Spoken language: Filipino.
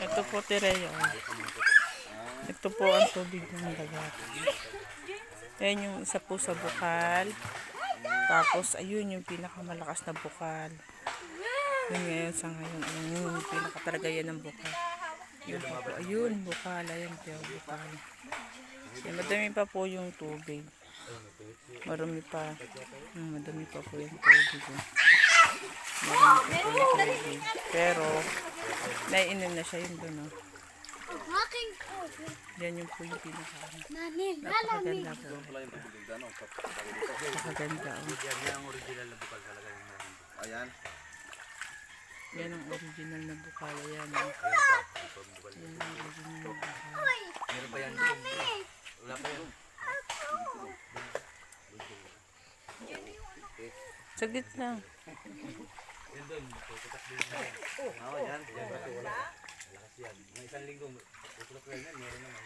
Ito po Tireo. Ito po ang tubig ng dagat. Ayan yung isa po sa bukal. Tapos ayun yung pinakamalakas na bukal. Yun ngayon sa ngayon. Ayun yung pinaka talaga yan ng bukal. Yun po. Ayun, bukal. Ayun po, bukal. Yan, madami pa po yung tubig. Marami pa. Hmm, madami pa po yung tubig. Marami pa po yung tubig. Pero, naiinom na siya yun doon. Oh. Aking Yan yung po yung pinaka. nanin. Napakaganda po. Napakaganda. Oh. Ayan. Yan ang original na bukal. Ayan. Oh. Yan ang original na bukal. Meron pa yan doon. Wala pa yan. Saglit lang. Oo, yan. Yan. Wala. Malakas yan. Mga isang linggo, tutulak ko yan. Meron naman.